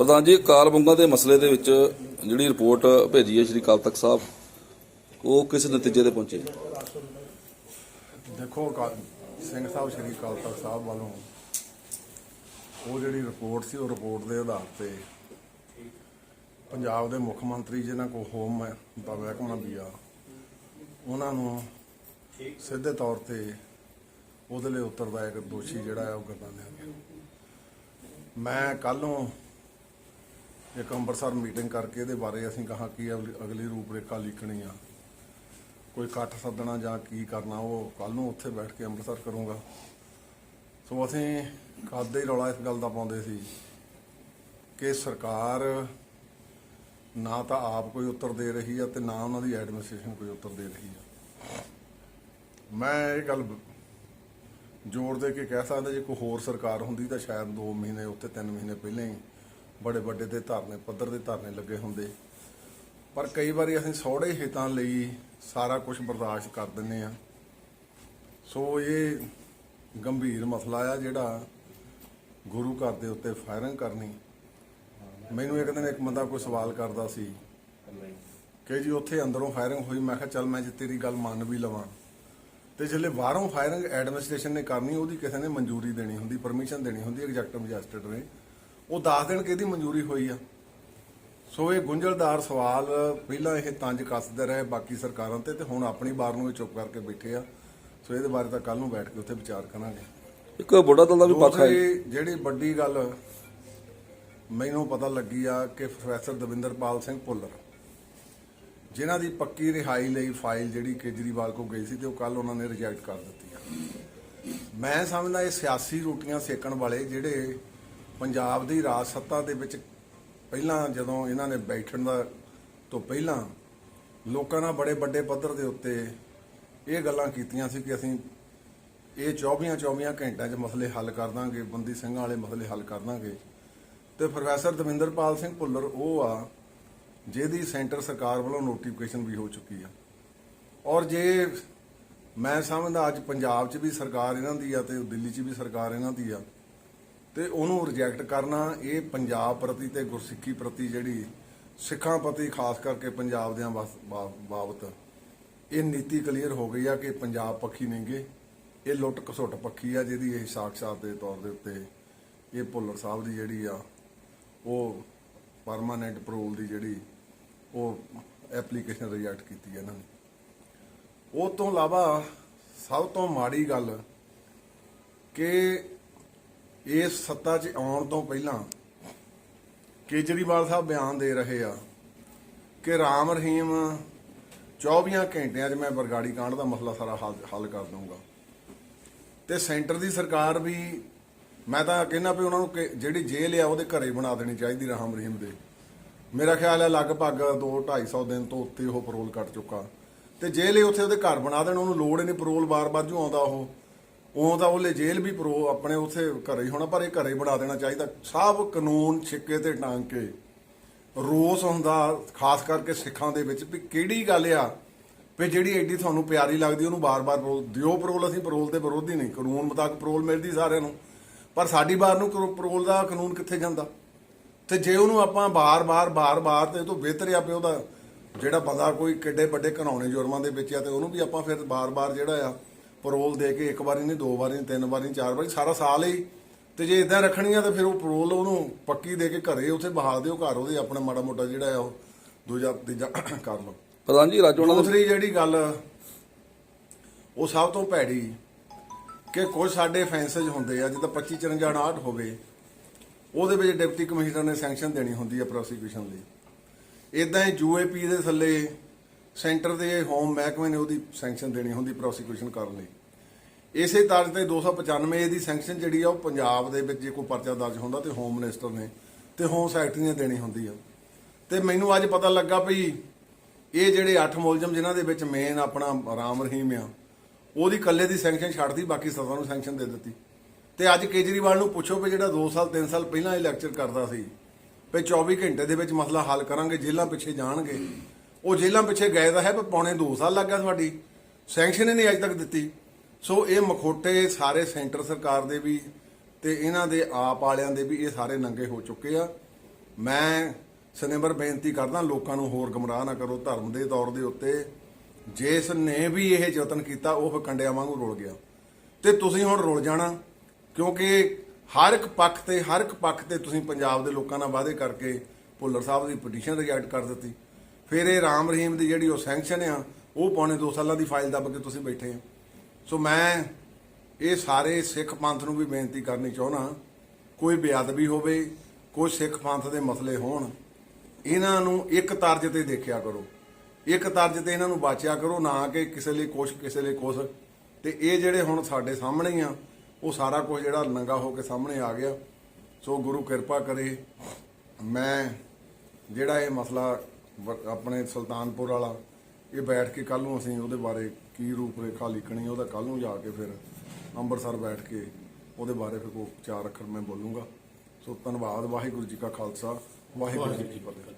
ਪ੍ਰਧਾਨ ਜੀ, ਕਾਲ ਬੰਗਾ ਦੇ ਮਸਲੇ ਦੇ ਵਿੱਚ ਜਿਹੜੀ ਰਿਪੋਰਟ ਭੇਜੀ ਹੈ ਸ਼੍ਰੀ ਅਕਾਲ ਤਖਤ ਸਾਹਿਬ, ਉਹ ਕਿਸ ਨਤੀਜੇ ਤੇ ਪਹੁੰਚੇ? ਦੇਖੋ, ਅਕਾਲ ਸਿੰਘ ਸਾਹਿਬ, ਸ਼੍ਰੀ ਅਕਾਲ ਤਖਤ ਸਾਹਿਬ ਵੱਲੋਂ ਉਹ ਜਿਹੜੀ ਰਿਪੋਰਟ ਸੀ, ਉਹ ਰਿਪੋਰਟ ਦੇ ਆਧਾਰ ਤੇ ਪੰਜਾਬ ਦੇ ਮੁੱਖ ਮੰਤਰੀ ਜਿਨ੍ਹਾਂ ਕੋ ਹੋਮ ਹੈ ਦਾ ਮਹਿਕਮਾ ਵੀ ਆ, ਉਹਨਾਂ ਨੂੰ ਸਿੱਧੇ ਤੌਰ ਤੇ ਉਹਦੇ ਲਈ ਉੱਤਰਦਾਇਕ ਦੋਸ਼ੀ ਜਿਹੜਾ ਹੈ, ਉਹ ਕਰਨਾ ਗਿਆ। ਮੈਂ ਕੱਲੋਂ ਇੱਕ ਅੰਮ੍ਰਿਤਸਰ ਮੀਟਿੰਗ ਕਰਕੇ ਇਹਦੇ ਬਾਰੇ ਅਸੀਂ ਕਹਾ ਕਿ ਅਗਲੀ ਅਗਲੀ ਰੂਪਰੇਖਾ ਲਿਖਣੀ ਆ। ਕੋਈ ਇਕੱਠ ਸੱਦਣਾ ਜਾਂ ਕੀ ਕਰਨਾ, ਉਹ ਕੱਲ ਨੂੰ ਉੱਥੇ ਬੈਠ ਕੇ ਅੰਮ੍ਰਿਤਸਰ ਕਰੂੰਗਾ। ਸੋ ਅਸੀਂ ਕਾਦੇ ਹੀ ਰੌਲਾ ਇਸ ਗੱਲ ਦਾ ਪਾਉਂਦੇ ਸੀ ਕਿ ਸਰਕਾਰ ਨਾ ਤਾਂ ਆਪ ਕੋਈ ਉੱਤਰ ਦੇ ਰਹੀ ਆ ਤੇ ਨਾ ਉਹਨਾਂ ਦੀ ਐਡਮਿਨਿਸਟ੍ਰੇਸ਼ਨ ਕੋਈ ਉੱਤਰ ਦੇ ਰਹੀ ਆ। ਮੈਂ ਇਹ ਗੱਲ ਜ਼ੋਰ ਦੇ ਕੇ ਕਹਿ ਸਕਦਾ ਜੇ ਕੋਈ ਹੋਰ ਸਰਕਾਰ ਹੁੰਦੀ ਤਾਂ ਸ਼ਾਇਦ 2 ਮਹੀਨੇ ਉੱਤੇ 3 ਮਹੀਨੇ ਪਹਿਲਾਂ ਹੀ ਬੜੇ ਵੱਡੇ ਦੇ ਧਰਨੇ, ਪੱਧਰ ਦੇ ਧਰਨੇ ਲੱਗੇ ਹੁੰਦੇ। ਪਰ ਕਈ ਵਾਰੀ ਅਸੀਂ ਸੌੜੇ ਹਿੱਤਾਂ ਲਈ ਸਾਰਾ ਕੁਝ ਬਰਦਾਸ਼ਤ ਕਰ ਦਿੰਨੇ ਆ ਸੋ ਇਹ ਗੰਭੀਰ ਮਸਲਾ ਆ ਜਿਹੜਾ ਗੁਰੂ ਘਰ ਦੇ ਉੱਤੇ ਫਾਇਰਿੰਗ ਕਰਨੀ। ਮੈਨੂੰ ਇੱਕ ਦਿਨ ਇੱਕ ਬੰਦਾ ਕੋਈ ਸਵਾਲ ਕਰਦਾ ਸੀ ਕਿ ਜੀ ਉੱਥੇ ਅੰਦਰੋਂ ਫਾਇਰਿੰਗ ਹੋਈ, ਮੈਂ ਕਿਹਾ, ਚੱਲ ਮੈਂ ਜੇ ਤੇਰੀ ਗੱਲ ਮੰਨ ਵੀ ਲਵਾਂ। ਤੇ ਜਿਹੜੇ ਬਾਹਰੋਂ ਫਾਇਰਿੰਗ ਐਡਮਿਨਿਸਟ੍ਰੇਸ਼ਨ ਨੇ ਕਰਨੀ, ਉਹਦੀ ਕਿਸੇ ਨੇ ਮਨਜ਼ੂਰੀ ਦੇਣੀ ਹੁੰਦੀ ਪਰਮਿਸ਼ਨ ਦੇਣੀ ਹੁੰਦੀ ਐਗਜ਼ੈਕਟਿਵ ਮੈਜਿਸਟਰੇਟ ਨੇ। ਉਹ ਦੱਸ ਦੇਣ ਕਿਹਦੀ ਮਨਜ਼ੂਰੀ ਹੋਈ ਆ। ਸੋ ਇਹ ਗੁੰਝਲਦਾਰ ਸਵਾਲ ਪਹਿਲਾਂ ਇਹ ਤੰਜ ਕੱਸਦੇ ਰਹੇ ਬਾਕੀ ਸਰਕਾਰਾਂ ਤੇ ਤੇ ਹੁਣ ਆਪਣੀ ਬਾਰ ਨੂੰ ਵੀ ਚੁੱਪ ਕਰਕੇ ਬੈਠੇ ਆ। ਸੋ ਇਹਦੇ ਬਾਰੇ ਤਾਂ ਕੱਲ ਨੂੰ ਬੈਠ ਕੇ ਉੱਥੇ ਵਿਚਾਰ ਕਰਾਂਗੇ। ਇੱਕ ਬੁੱਢਾ ਦਲ ਦਾ ਵੀ ਪੱਖ ਹੈ। ਜਿਹੜੀ ਵੱਡੀ ਗੱਲ ਮੈਨੂੰ ਪਤਾ ਲੱਗੀ ਆ ਕਿ ਪ੍ਰੋਫੈਸਰ ਦਵਿੰਦਰਪਾਲ ਸਿੰਘ ਭੁੱਲਰ ਜਿਨ੍ਹਾਂ ਦੀ ਪੱਕੀ ਰਿਹਾਈ ਲਈ ਫਾਈਲ ਜਿਹੜੀ ਕੇਜਰੀਵਾਲ ਕੋ ਗਈ ਸੀ ਤੇ ਉਹ ਕੱਲ ਉਹਨਾਂ ਨੇ ਰਿਜੈਕਟ ਕਰ ਦਿੱਤੀ ਆ। ਮੈਂ ਸਮਝਦਾ ਇਹ ਸਿਆਸੀ ਰੋਟੀਆਂ ਸੇਕਣ ਵਾਲੇ ਜਿਹੜੇ ਪੰਜਾਬ ਦੀ ਰਾਜ ਸੱਤਾ ਦੇ ਵਿੱਚ ਪਹਿਲਾਂ ਜਦੋਂ ਇਹਨਾਂ ਨੇ ਬੈਠਣ ਦਾ ਤੋਂ ਪਹਿਲਾਂ ਲੋਕਾਂ ਨਾਲ ਬੜੇ ਵੱਡੇ ਪੱਧਰ ਦੇ ਉੱਤੇ ਇਹ ਗੱਲਾਂ ਕੀਤੀਆਂ ਸੀ ਕਿ ਅਸੀਂ ਇਹ 24 24 ਘੰਟਿਆਂ 'ਚ ਮਸਲੇ ਹੱਲ ਕਰ ਦਾਂਗੇ, ਬੰਦੀ ਸਿੰਘਾਂ ਵਾਲੇ ਮਸਲੇ ਹੱਲ ਕਰ ਦਾਂਗੇ। ਤੇ ਪ੍ਰੋਫੈਸਰ ਦਵਿੰਦਰਪਾਲ ਸਿੰਘ ਭੁੱਲਰ, ਉਹ ਆ ਜਿਹਦੀ ਸੈਂਟਰ ਸਰਕਾਰ ਵੱਲੋਂ ਨੋਟੀਫਿਕੇਸ਼ਨ ਵੀ ਹੋ ਚੁੱਕੀ ਆ। ਔਰ ਜੇ ਮੈਂ ਸਮਝਦਾ ਅੱਜ ਪੰਜਾਬ 'ਚ ਵੀ ਸਰਕਾਰ ਇਹਨਾਂ ਦੀ ਆ ਤੇ ਦਿੱਲੀ 'ਚ ਵੀ ਸਰਕਾਰ ਇਹਨਾਂ ਦੀ ਆ ਤੇ ਉਹਨੂੰ ਰਿਜੈਕਟ ਕਰਨਾ, ਇਹ ਪੰਜਾਬ ਪ੍ਰਤੀ ਤੇ ਗੁਰਸਿੱਖੀ ਪ੍ਰਤੀ ਜਿਹੜੀ ਸਿੱਖਾਂ ਪ੍ਰਤੀ, ਖਾਸ ਕਰਕੇ ਪੰਜਾਬ ਦਿਆਂ ਬਸ- ਬਾਬਤ, ਇਹ ਨੀਤੀ ਕਲੀਅਰ ਹੋ ਗਈ ਆ ਕਿ ਪੰਜਾਬ ਪੱਖੀ ਨਹੀਂਗੇ ਇਹ ਲੁੱਟ ਘਸੁੱਟ ਪੱਖੀ ਆ, ਜਿਹਦੀ ਇਹ ਸਾਖਸ਼ਾਤ ਦੇ ਤੌਰ ਦੇ ਉੱਤੇ ਇਹ ਭੁੱਲਰ ਸਾਹਿਬ ਦੀ ਜਿਹੜੀ ਆ, ਉਹ ਪਰਮਾਨੈਂਟ ਪਰੋਲ ਦੀ ਜਿਹੜੀ ਉਹ ਐਪਲੀਕੇਸ਼ਨ ਰਿਜੈਕਟ ਕੀਤੀ ਹੈ ਇਹਨਾਂ ਨੇ। ਉਹ ਤੋਂ ਇਲਾਵਾ ਸਭ ਤੋਂ ਮਾੜੀ ਗੱਲ ਕਿ ਇਸ ਸੱਤਾ 'ਚ ਆਉਣ ਤੋਂ ਪਹਿਲਾਂ ਕੇਜਰੀਵਾਲ ਸਾਹਿਬ ਬਿਆਨ ਦੇ ਰਹੇ ਆ ਕਿ ਰਾਮ ਰਹੀਮ 24 ਘੰਟਿਆਂ 'ਚ ਮੈਂ ਬਰਗਾੜੀ ਕਾਂਡ ਦਾ ਮਸਲਾ ਸਾਰਾ ਹੱਲ ਹੱਲ ਕਰ ਦਊਂਗਾ। ਤੇ ਸੈਂਟਰ ਦੀ ਸਰਕਾਰ ਵੀ, ਮੈਂ ਤਾਂ ਕਹਿੰਦਾ ਵੀ ਉਹਨਾਂ ਨੂੰ ਜਿਹੜੀ ਜੇਲ੍ਹ ਆ ਉਹਦੇ ਘਰੇ ਬਣਾ ਦੇਣੀ ਚਾਹੀਦੀ ਰਾਮ ਰਹੀਮ ਦੇ। ਮੇਰਾ ਖਿਆਲ ਹੈ ਲਗਭਗ 2 250 ਦਿਨ ਤੋਂ ਉੱਤੇ ਉਹ ਪਰੋਲ ਕੱਟ ਚੁੱਕਾ। ਤੇ ਜੇਲ੍ਹ ਉੱਥੇ ਉਹਦੇ ਘਰ ਬਣਾ ਦੇਣ, ਉਹਨੂੰ ਲੋੜ ਹੀ ਨਹੀਂ ਪਰੋਲ ਬਾਰ-ਬਾਰ ਜੋ ਆਉਂਦਾ ਉਹ। ਉਹ ਤਾਂ ਉਹਲੇ ਜੇਲ੍ਹ ਵੀ ਪਰੋ ਆਪਣੇ ਉੱਥੇ ਘਰੇ ਹੀ ਹੋਣਾ, ਪਰ ਇਹ ਘਰੇ ਹੀ ਬਣਾ ਦੇਣਾ ਚਾਹੀਦਾ। ਸਭ ਕਾਨੂੰਨ ਛਿੱਕੇ ਤੇ ਟਾਂਗ ਕੇ ਰੋਸ ਹੁੰਦਾ ਖਾਸ ਕਰਕੇ ਸਿੱਖਾਂ ਦੇ ਵਿੱਚ ਵੀ ਕਿਹੜੀ ਗੱਲ ਆ ਵੀ ਜਿਹੜੀ ਐਡੀ ਤੁਹਾਨੂੰ ਪਿਆਰੀ ਲੱਗਦੀ, ਉਹਨੂੰ ਬਾਰ-ਬਾਰ ਪਰੋਲ ਦਿਓ ਪਰੋਲ, ਅਸੀਂ ਪਰੋਲ 'ਤੇ ਵਿਰੋਧੀ ਨਹੀਂ। ਕਾਨੂੰਨ ਮੁਤਾਬਕ ਪਰੋਲ ਮਿਲਦੀ ਸਾਰਿਆਂ ਨੂੰ। ਪਰ ਸਾਡੀ ਬਾਰ ਨੂੰ ਕਰੋ- ਪਰੋਲ ਦਾ ਕਾਨੂੰਨ ਕਿੱਥੇ ਜਾਂਦਾ? ਤੇ ਜੇ ਉਹਨੂੰ ਆਪਾਂ ਬਾਰ-ਬਾਰ ਬਾਰ-ਬਾਰ ਤੇ ਇਹ ਤੋਂ ਬਿਹਤਰ ਆ ਵੀ ਉਹਦਾ ਜਿਹੜਾ ਬੰਦਾ ਕੋਈ ਕਿੱਡੇ ਵੱਡੇ ਘਨਾਉਣੇ ਜੁਰਮਾਂ ਦੇ ਵਿੱਚ ਆ ਤੇ ਉਹਨੂੰ ਵੀ ਆਪਾਂ ਫਿਰ ਬਾਰ-ਬਾਰ ਜਿਹੜਾ ਆ ਪਰੋਲ ਦੇ ਕੇ ਇੱਕ ਵਾਰੀ ਨਹੀਂ ਦੋ ਵਾਰੀ ਨਹੀਂ ਤਿੰਨ ਵਾਰੀ ਨਹੀਂ ਚਾਰ ਵਾਰੀ ਸਾਰਾ ਸਾਲ ਹੀ। ਤੇ ਜੇ ਇਦਾਂ ਰੱਖਣੀ ਆ ਤਾਂ ਫਿਰ ਉਹ ਪਰੋਲ ਉਹਨੂੰ ਪੱਕੀ ਦੇ ਕੇ ਘਰੇ ਉੱਥੇ ਬਹਾਲ ਦਿਓ ਘਰ ਉਹਦੇ ਆਪਣਾ ਮਾੜਾ ਮੋਟਾ ਜਿਹੜਾ ਆ ਉਹ ਦੂਜਾ ਤੀਜਾ ਕਰ ਲਓ। ਪ੍ਰਧਾਨ ਜੀ ਰਾਜੋਣਾ ਦਾ ਦੂਸਰੀ ਜਿਹੜੀ ਗੱਲ ਉਹ ਸਭ ਤੋਂ ਭੈੜੀ ਕਿ ਕੁਝ ਸਾਡੇ ਫੈਂਸੇਜ ਹੁੰਦੇ ਆ ਜਿੱਦਾਂ 25 54 68 ਹੋਵੇ ਉਹਦੇ ਵਿੱਚ ਡਿਪਟੀ ਕਮਿਸ਼ਨਰ ਨੇ ਸੈਂਕਸ਼ਨ ਦੇਣੀ ਹੁੰਦੀ ਆ ਪ੍ਰੋਸੀਕਿਊਸ਼ਨ ਲਈ। ਇਦਾਂ ਹੀ ਯੂਏਪੀ ਦੇ ਥੱਲੇ ਸੈਂਟਰ ਦੇ ਹੋਮ ਮਹਿਕਮੇ ਨੇ ਉਹਦੀ ਸੈਂਕਸ਼ਨ ਦੇਣੀ ਹੁੰਦੀ ਪ੍ਰੋਸੀਕਿਊਸ਼ਨ ਕਰਨ ਲਈ। ਇਸੇ ਤਰ੍ਹਾਂ ਤੇ 295 ਦੀ ਸੈਂਕਸ਼ਨ ਜਿਹੜੀ ਆ, ਉਹ ਪੰਜਾਬ ਦੇ ਵਿੱਚ ਜੇ ਕੋਈ ਪਰਚਾ ਦਰਜ ਹੁੰਦਾ ਤੇ ਹੋਮ ਮਿਨਿਸਟਰ ਨੇ ਤੇ ਹੋਮ ਸੈਕਟਰੀ ਨੇ ਦੇਣੀ ਹੁੰਦੀ ਆ। ਤੇ ਮੈਨੂੰ ਅੱਜ ਪਤਾ ਲੱਗਾ ਵੀ ਇਹ ਜਿਹੜੇ 8 ਮੁਲਜ਼ਮ ਜਿਨ੍ਹਾਂ ਦੇ ਵਿੱਚ ਮੇਨ ਆਪਣਾ ਰਾਮ ਰਹੀਮ ਆ, ਉਹਦੀ ਕੱਲੇ ਦੀ ਸੈਂਕਸ਼ਨ ਛੱਡਦੀ ਬਾਕੀ ਸਭਾ ਨੂੰ ਸੈਂਕਸ਼ਨ ਦੇ ਦਿੱਤੀ। ਤੇ ਅੱਜ ਕੇਜਰੀਵਾਲ ਨੂੰ ਪੁੱਛੋ ਵੀ ਜਿਹੜਾ 2 ਸਾਲ 3 ਸਾਲ ਪਹਿਲਾਂ ਇਹ ਲੈਕਚਰ ਕਰਦਾ ਸੀ, ਵੀ 24 ਘੰਟੇ ਦੇ ਵਿੱਚ ਮਸਲਾ ਹੱਲ ਕਰਾਂਗੇ, ਜੇਲ੍ਹਾਂ ਪਿੱਛੇ ਜਾਣਗੇ। ਉਹ ਜੇਲ੍ਹਾਂ ਪਿੱਛੇ ਗਏ ਤਾਂ ਹੈ, ਪਰ ਪੌਣੇ 2 ਸਾਲ ਲੱਗ ਗਿਆ ਤੁਹਾਡੀ ਸੈਂਕਸ਼ਨ ਹੀ ਨਹੀਂ ਅਜੇ ਤੱਕ ਦਿੱਤੀ। ਸੋ ਇਹ ਮਖੋਟੇ ਸਾਰੇ ਸੈਂਟਰ ਸਰਕਾਰ ਦੇ ਵੀ ਤੇ ਇਹਨਾਂ ਦੇ ਆਪ ਵਾਲਿਆਂ ਦੇ ਵੀ ਇਹ ਸਾਰੇ ਨੰਗੇ ਹੋ ਚੁੱਕੇ ਆ। ਮੈਂ ਸਨੇਮਰ ਬੇਨਤੀ ਕਰਦਾ ਲੋਕਾਂ ਨੂੰ ਹੋਰ ਗਮਰਾਹ ਨਾ ਕਰੋ ਧਰਮ ਦੇ ਤੌਰ ਦੇ ਉੱਤੇ। ਜਿਸ ਨੇ ਵੀ ਇਹ ਯਤਨ ਕੀਤਾ, ਉਹ ਕੰਡਿਆਂ ਵਾਂਗੂ ਰੁਲ ਗਿਆ। ਤੇ ਤੁਸੀਂ ਹੁਣ ਰੁਲ ਜਾਣਾ, ਕਿਉਂਕਿ ਹਰ ਇੱਕ ਪੱਖ ਤੇ, ਹਰ ਇੱਕ ਪੱਖ ਤੇ ਤੁਸੀਂ ਪੰਜਾਬ ਦੇ ਲੋਕਾਂ ਨਾਲ ਵਾਅਦੇ ਕਰਕੇ ਭੁੱਲਰ ਸਾਹਿਬ ਦੀ ਪਟੀਸ਼ਨ ਰਿਜੈਕਟ ਕਰ ਦਿੱਤੀ। ਫਿਰ ਇਹ ਰਾਮ ਰਹੀਮ ਦੀ ਜਿਹੜੀ ਉਹ ਸੈਂਕਸ਼ਨ ਆ, ਉਹ ਪੌਣੇ 2 ਸਾਲਾਂ ਦੀ ਫਾਈਲ ਦੱਬ ਕੇ ਤੁਸੀਂ ਬੈਠੇ ਆ। ਸੋ ਮੈਂ ਇਹ ਸਾਰੇ ਸਿੱਖ ਪੰਥ ਨੂੰ ਵੀ ਬੇਨਤੀ ਕਰਨੀ ਚਾਹੁੰਦਾ ਕੋਈ ਬੇਅਦਬੀ ਹੋਵੇ, ਕੋਈ ਸਿੱਖ ਪੰਥ ਦੇ ਮਸਲੇ ਹੋਣ, ਇਹਨਾਂ ਨੂੰ ਇੱਕ ਤਰਜ ਤੇ ਦੇਖਿਆ ਕਰੋ। ਇੱਕ ਤਰਜ ਤੇ ਇਹਨਾਂ ਨੂੰ ਬਾਚਿਆ ਕਰੋ ਨਾ ਕਿ ਕਿਸੇ ਲਈ ਕੁਛ, ਕਿਸੇ ਲਈ ਕੁਛ। ਤੇ ਇਹ ਜਿਹੜੇ ਹੁਣ ਸਾਡੇ ਸਾਹਮਣੇ ਆ, ਉਹ ਸਾਰਾ ਕੁਝ ਜਿਹੜਾ ਨੰਗਾ ਹੋ ਕੇ ਸਾਹਮਣੇ ਆ ਗਿਆ। ਸੋ ਗੁਰੂ ਕਿਰਪਾ ਕਰੇ, ਮੈਂ ਜਿਹੜਾ ਇਹ ਮਸਲਾ ਵ- ਆਪਣੇ ਸੁਲਤਾਨਪੁਰ ਵਾਲਾ ਇਹ ਬੈਠ ਕੇ ਕੱਲ ਨੂੰ ਅਸੀਂ ਉਹਦੇ ਬਾਰੇ ਕੀ ਰੂਪ ਰੇਖਾ ਲਿਖਣੀ ਉਹਦਾ ਕੱਲ ਨੂੰ ਜਾ ਕੇ ਫਿਰ ਅੰਮ੍ਰਿਤਸਰ ਬੈਠ ਕੇ ਉਹਦੇ ਬਾਰੇ ਫਿਰ ਕੋਈ ਚਾਰ ਅੱਖਰ ਮੈਂ ਬੋਲੂੰਗਾ। ਸੋ ਧੰਨਵਾਦ, ਵਾਹਿਗੁਰੂ ਜੀ ਕਾ ਖਾਲਸਾ, ਵਾਹਿਗੁਰੂ ਜੀ ਕੀ ਫਤਿਹ।